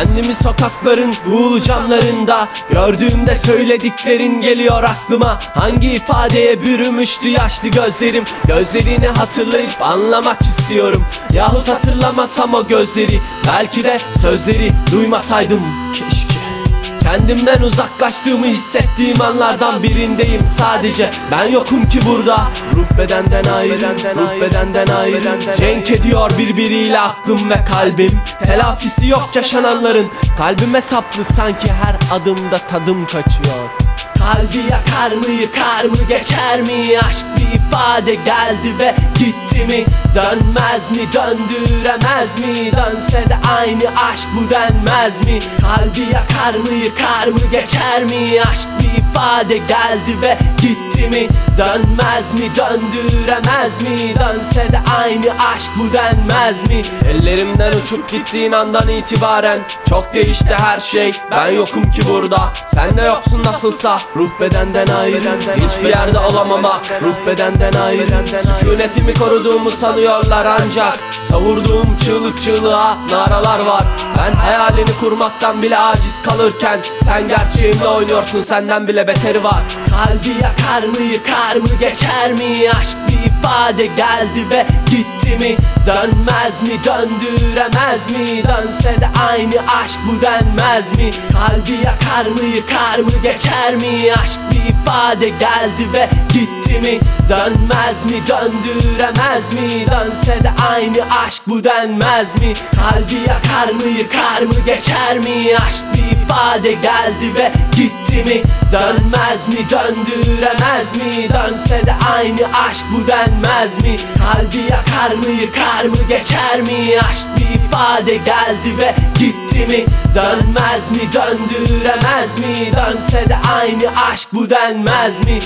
Kendimi sokakların buğulu camlarında Gördüğümde söylediklerin geliyor aklıma. Hangi ifadeye bürümüştü yaşlı gözlerim? Gözlerini hatırlayıp anlamak istiyorum. Yahut hatırlamasam o gözleri Belki de sözleri duymasaydım keşke Kendimden uzaklaştığımı hissettiğim anlardan birindeyim sadece. Ben yokum ki burada. Ruh bedenden ayrı, ruh bedenden ayrı Cenk ediyor birbiriyle aklım ve kalbim. Telafisi yok yaşananların. Kalbime saplı sanki her adımda tadım kaçıyor Kalbi yakar mı yıkar mı geçer mi? Aşk bir ifade geldi ve gitti mi? Dönmez mi döndüremez mi? Dönse de aynı aşk bu denmez mi? Kalbi yakar mı yıkar mı geçer mi? Aşk bir ifade geldi ve gitti mi? Dönmez mi döndüremez mi? Dönse de aynı aşk bu denmez mi? Ellerimden uçup gittiğin andan itibaren Çok değişti her şey. Ben yokum ki burada Sen de yoksun nasılsa Ruh bedenden ayrı Hiçbir yerde olamamak. Ruh bedenden ayrı Sükunetimi koruduğumu sanıyorlar ancak. Savurduğum çığlık çığlığa naralar var. Ben hayalini kurmaktan bile aciz kalırken Sen gerçeğimle oynuyorsun senden bile beteri var Kalbi yakar mı yıkar mı geçer mi? Aşk bir ifade geldi ve gitti mi? Dönmez mi döndüremez mi? Dönse de aynı aşk bu denmez mi? Kalbi yakar mı yıkar mı geçer mi? Aşk bir ifade geldi ve gitti mi? Dönmez mi? Döndüremez mi? Dönse de aynı aşk bu denmez mi? Kalbi yakar mı? Yıkar mı? Geçer mi? Aşk bir ifade geldi ve gitti mi? Dönmez mi? Döndüremez mi? Dönse de aynı aşk bu denmez mi? Kalbi yakar mı? Yıkar mı? Geçer mi? Aşk bir ifade geldi ve gitti mi? Dönmez mi? Döndüremez mi? Dönse de aynı aşk bu denmez mi